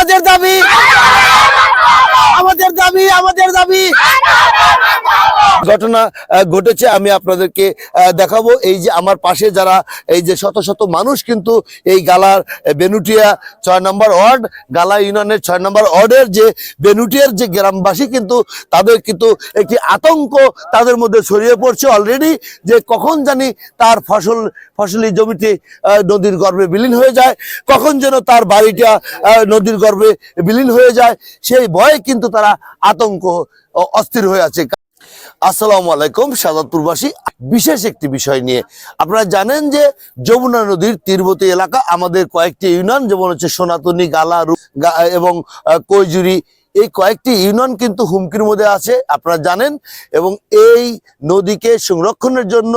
আমাদের দাবি। আমাদের দাবি আমাদের দাবি। ঘটনা ঘটেছে, আমি আপনাদেরকে দেখাবো। এই যে আমার পাশে যারা, এই যে শত শত মানুষ কিন্তু এই গালার বেনুটিয়া ছয় নম্বর ওয়ার্ড, গালা ইউনিয়নের ছয় নম্বর ওয়ার্ডের যে বেনুটিয়ার যে গ্রামবাসী কিন্তু, তাদের কিন্তু একটি আতঙ্ক তাদের মধ্যে ছড়িয়ে পড়ছে অলরেডি যে কখন জানি তার ফসল, ফসলি জমিটি নদীর গর্ভে বিলীন হয়ে যায়, কখন যেন তার বাড়িটা নদীর গর্ভে বিলীন হয়ে যায়। সেই ভয়ে কিন্তু তারা আতঙ্ক অস্থির হয়ে আছে। আসসালামু আলাইকুম, সাদাতপুরবাসী। বিশেষ একটি বিষয় নিয়ে আপনারা জানেন যে যমুনা নদীর তীরবর্তী এলাকা, আমাদের কয়েকটি ইউনিয়ন, যেমন হচ্ছে সোনাতনি গালা এবং কৈজুরি, এই কয়েকটি ইউনিয়ন কিন্তু হুমকির মধ্যে আছে, আপনারা জানেন। এবং এই নদীকে সংরক্ষণের জন্য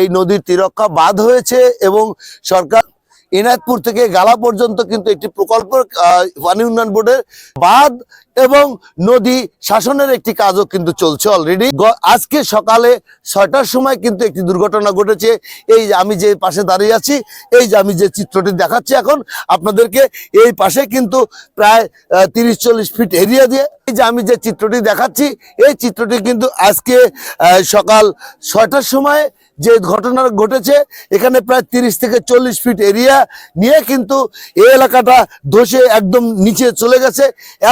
এই নদীর তীরক্ষা বাদ হয়েছে এবং সরকার ইনায়তপুর থেকে গালা পর্যন্ত কিন্তু একটি প্রকল্প পানি উন্নয়ন বোর্ডের বাঁধ এবং নদী শাসনের একটি কাজও কিন্তু চলছে অলরেডি আজকে সকালে ছয়টার সময় কিন্তু একটি দুর্ঘটনা ঘটেছে। এই আমি যে পাশে দাঁড়িয়ে আছি, এই যে আমি যে চিত্রটি দেখাচ্ছি এখন, আপনাদেরকে এই পাশে কিন্তু প্রায় তিরিশ চল্লিশ ফিট এরিয়া দিয়ে এই যে আমি যে চিত্রটি দেখাচ্ছি, এই চিত্রটি কিন্তু আজকে সকাল ছয়টার সময় যে ঘটনা ঘটেছে, এখানে প্রায় তিরিশ থেকে চল্লিশ ফিট এরিয়া নিয়ে কিন্তু এই এলাকাটা ধসে একদম নিচে চলে গেছে।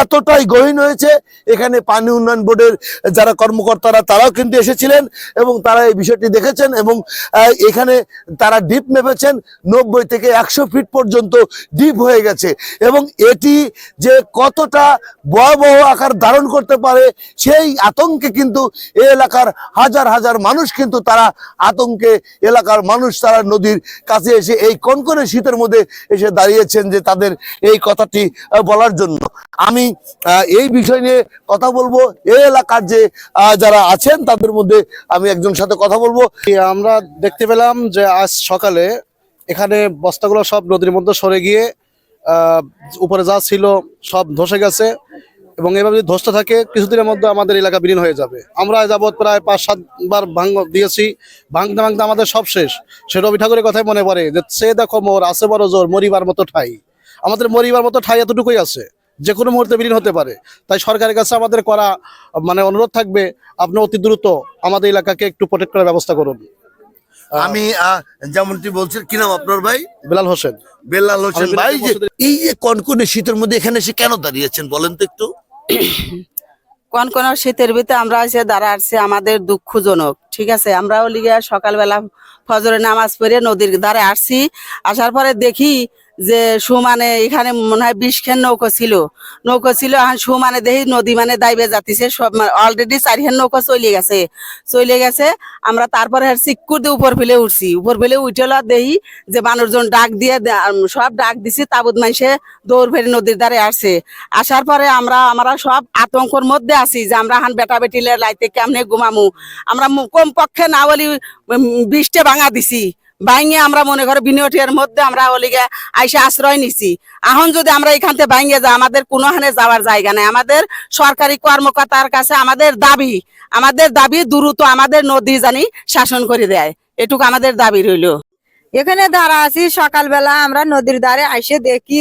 এতটাই গহীন হয়েছে। এখানে পানি উন্নয়ন বোর্ডের যারা কর্মকর্তারা, তারাও কিন্তু এসেছিলেন এবং তারা এই বিষয়টি দেখেছেন এবং এখানে তারা ডিপ মেপেছেন। নব্বই থেকে একশো ফিট পর্যন্ত ডিপ হয়ে গেছে এবং এটি যে কতটা ভয়াবহ আকার ধারণ করতে পারে, সেই আতঙ্কে কিন্তু এই এলাকার হাজার হাজার মানুষ কিন্তু তারা আতঙ্কে এলাকার মানুষ তারা নদীর কাছে এসে এই কনকনে শীতের মধ্যে এসে দাঁড়িয়েছেন যে তাদের এই কথাটি বলার জন্য। আমি এই বিষয় নিয়ে কথা বলব। এই এলাকার যে যারা আছেন তাদের মধ্যে আমি একজনের সাথে কথা বলব। আমরা দেখতে পেলাম যে আজ সকালে এখানে বস্তাগুলো সব নদীর মধ্যে সরে গিয়ে উপরে যা ছিল সব ধসে গেছে। এবং এভাবে যদি ধসতে থাকে কিছুদিনের মধ্যে আমাদের এলাকা বিলীন হয়ে যাবে। আমরা যাবৎ প্রায় পাঁচ সাতবার ভাঙ দিয়েছি। ভাঙতে ভাঙতে আমাদের সব শেষ। সে রবি ঠাকুরের কথাই মনে পড়ে যে সে দেখো মোর আছে বড় জোর মরিবার মতো ঠাই। আমাদের মরিবার মতো ঠাই এতটুকুই আছে। যে কোনো মুহূর্তে বিলীন হতে পারে। তাই সরকারের কাছে আমাদের করা মানে অনুরোধ থাকবে আপনি অতি দ্রুত আমাদের এলাকাকে একটু প্রোটেক্ট করার ব্যবস্থা করুন। আমি যেমনটি বলছেন কি নাম আপনার ভাই? বেলাল হোসেন। বেল্লাল হোসেন। ভাই এই যে কনকনে শীতের মধ্যে এখানে এসে কেন দাঁড়িয়েছেন বলেন তো একটু? কোন কোন শীতের ভিতরে আমরা এসে দাঁড়া আসছি আমাদের দুঃখজনক, ঠিক আছে? আমরাও লিগে সকালবেলা ফজরে নামাজ পড়ে নদীর ধারে আসছি, আসার পরে দেখি যে সুমানে এখানে মনে হয় বিষ খেন নৌকো ছিল। নৌকো ছিল, এখন সুমানে দেখি নদী মানে দাইবে যাতিছে, সব অলরেডি চারিখান নৌকো চলে গেছে। চলে গেছে, আমরা তারপরে চিক্কুর দিয়ে উপর ফেলে উঠছি। উপর ফেলে উঠে দেখি যে মানুষজন ডাক দিয়ে সব ডাক দিছি, তাবুত মানুষে দৌড় ফেরে নদীর ধারে আসছে। আসার পরে আমরা আমরা সব আতঙ্কর মধ্যে আছি যে আমরা হান বেটা বেটিলে লাইতে কেমনে ঘুমামু। আমরা মু- কম পক্ষে না বলি বৃষ্টি ভাঙা দিছি। বাইঙে আমরা মনে করো বিনিয়োগের মধ্যে আমরা ওলিগে আইসে আশ্রয় নিছি। এখন যদি আমরা এখান থেকে ভাঙিয়ে যা আমাদের কোনো হানে যাওয়ার জায়গা নাই। আমাদের সরকারি কর্মকর্তার কাছে আমাদের দাবি আমাদের দাবি দ্রুত আমাদের নদী জানি শাসন করে দেয়। এটুকু আমাদের দাবি রইল। এখানে দাঁড়া আছি, সকালবেলা আমরা নদীর ধারে আইসে দেখি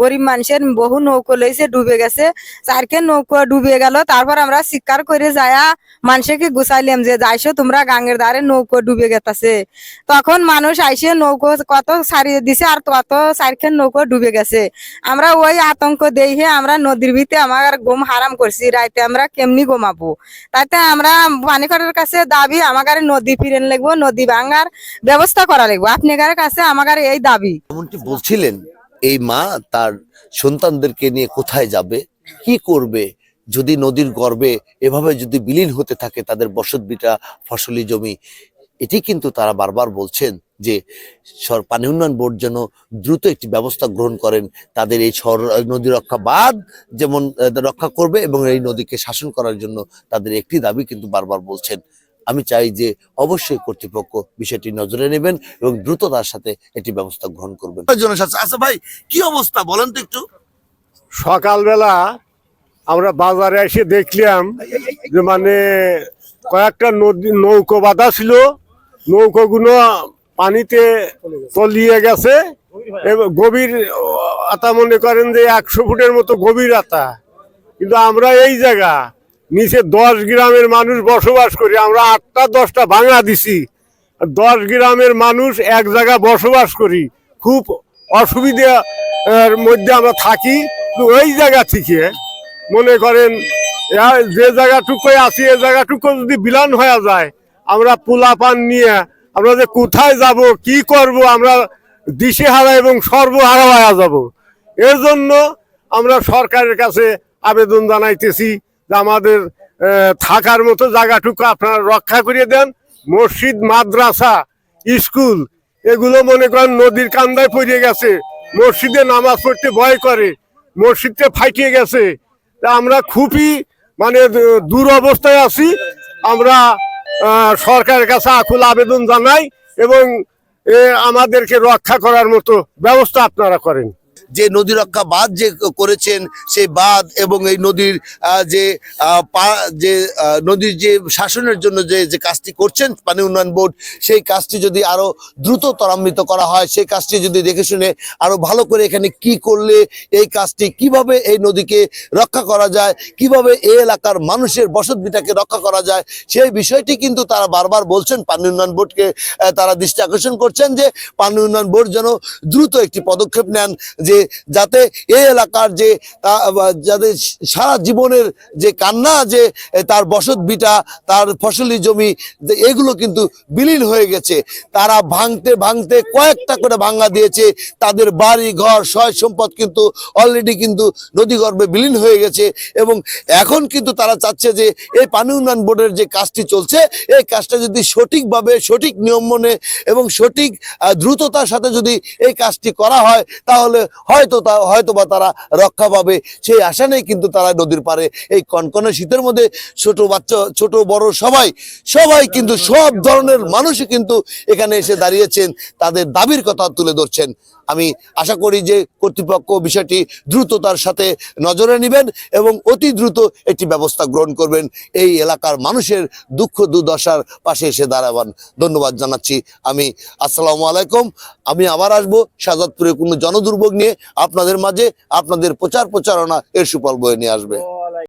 গরিব মানুষের বহু নৌকো লইছে, ডুবে গেছে। চারকে নৌকো ডুবে গেল, তারপর আমরা শিকার করে যায়া মানুষকে গুছাইলাম যে যাইছো তোমরা গাঙ্গের ধারে নৌকো ডুবে গেতাছে। তখন মানুষ আইসে নৌকো কত সারিয়ে দিছে আর তত চারখান নৌকো ডুবে গেছে। আমরা ওই আতঙ্ক দেখে আমরা নদীর ভিতরে আমার ঘুম হারাম করছি, রাইতে আমরা কেমনি ঘুমাবো? তাতে আমরা পানিকরের কাছে দাবি আমার নদী ফিরেন লাগবো, নদী ভাঙার ব্যবস্থা করা লাগবে। আপনাদের কাছে আমার এই দাবি। যেমনটি বলছিলেন, এই মা তার সন্তানদেরকে নিয়ে কোথায় যাবে, কি করবে, যদি নদীর গর্বে এভাবে যদি বিলীন হতে থাকে তাদের বসত বিটা ফসলি জমি, এটি কিন্তু তারা বারবার বলছেন যে পানি উন্নয়ন বোর্ড যেন দ্রুত একটি ব্যবস্থা গ্রহণ করেন, তাদের এই সর নদী রক্ষা বাদ যেমন রক্ষা করবে এবং এই নদীকে শাসন করার জন্য তাদের একটি দাবি কিন্তু বারবার বলছেন। আমি চাই যে অবশ্যই কর্তৃপক্ষ বিষয়টি নজরে নেবেন এবং দ্রুততার সাথে একটি ব্যবস্থা গ্রহণ করবেন। আচ্ছা ভাই কি অবস্থা? বলেন তো একটু। সকালবেলা আমরা বাজারে এসে দেখলাম যে মানে কয়েকটা নদী নৌকো বাঁধা ছিল। নৌকোগুলো পানিতে তলিয়ে গেছে। এবং গভীর আতা মনে করেন যে একশো ফুটের মতো গভীর আতা। কিন্তু আমরা এই জায়গা নিচে দশ গ্রামের মানুষ বসবাস করি, আমরা আটটা দশটা ভাঙা দিছি। দশ গ্রামের মানুষ এক জায়গা বসবাস করি, খুব অসুবিধা এর মধ্যে আমরা থাকি ওই জায়গা থেকে মনে করেন যে জায়গাটুকু আছি এই জায়গাটুকু যদি বিলান হয়ে যায়, আমরা পোলা পান নিয়ে, আমরা যে কোথায় যাব, কি করব, আমরা দিশেহারা এবং সর্বহারা হয়ে যাব। এর জন্য আমরা সরকারের কাছে আবেদন জানাইতেছি। আমাদের থাকার মতো জায়গাটুকু আপনারা রক্ষা করিয়ে দেন। মসজিদ, মাদ্রাসা, স্কুল, এগুলো মনে করেন নদীর কান্দায় পড়ে গেছে। মসজিদে নামাজ পড়তে ভয় করে, মসজিদটা ফাটিয়ে গেছে। আমরা খুবই মানে দু- দূর অবস্থায় আছি। আমরা সরকারের কাছে আকুল আবেদন জানাই এবং আমাদেরকে রক্ষা করার মতো ব্যবস্থা আপনারা করেন। যে নদী রক্ষা বাঁধ যে করেছেন, সেই বাঁধ এবং এই নদীর যে যে নদীর যে শাসনের জন্য যে যে কাজটি করছেন পানি উন্নয়ন বোর্ড, সেই কাজটি যদি আরও দ্রুত ত্বরান্বিত করা হয়, সেই কাজটি যদি দেখে শুনে আরও ভালো করে এখানে কি করলে এই কাজটি কীভাবে এই নদীকে রক্ষা করা যায়, কীভাবে এই এলাকার মানুষের বসতভিটাকে রক্ষা করা যায়, সেই বিষয়টি কিন্তু তারা বারবার বলছেন। পানি উন্নয়ন বোর্ডকে তারা দৃষ্টি আকর্ষণ করছেন যে পানি উন্নয়ন বোর্ড যেন দ্রুত একটি পদক্ষেপ নেন যে যাতে এই এলাকার যে যাদের সারা জীবনের যে কান্না যে, তার বসত ভিটা তার ফসলি জমি এগুলো কিন্তু বিলীন হয়ে গেছে। তারা ভাঙতে ভাঙতে কয়েকটা করে ভাঙ্গা দিয়েছে। তাদের বাড়ি, ঘর, সয় সম্পদ কিন্তু অলরেডি কিন্তু নদীগর্ভে বিলীন হয়ে গেছে এবং এখন কিন্তু তারা চাচ্ছে যে, এই পানি উন্নয়ন বোর্ডের যে কাজটি চলছে, এই কাজটা যদি সঠিকভাবে, সঠিক নিয়ম মনে এবং সঠিক দ্রুততার সাথে যদি এই কাজটি করা হয়, তাহলে হয়তো তা, হয়তো বা তারা রক্ষা পাবে। সেই আশা নেই কিন্তু তারা নদীর পারে এই কনকনে শীতের মধ্যে ছোট বাচ্চা, ছোট, বড় সবাই সবাই কিন্তু সব ধরনের মানুষই কিন্তু এখানে এসে দাঁড়িয়েছেন। তাদের দাবির কথা তুলে ধরছেন। আমি আশা করি যে কর্তৃপক্ষ বিষয়টি দ্রুততার সাথে নজরে নেবেন এবং অতি দ্রুত একটি ব্যবস্থা গ্রহণ করবেন। এই এলাকার মানুষের দুঃখ দুর্দশার পাশে এসে দাঁড়াবেন। ধন্যবাদ জানাচ্ছি আমি। আসসালামু আলাইকুম। আমি আবার আসব শাহজাদপুরে কোনো জনদুর্ভোগ নিয়ে। আপনাদের মাঝে আপনাদের প্রচার প্রচারণা এর সুফল বয়ে নিয়ে আসবে।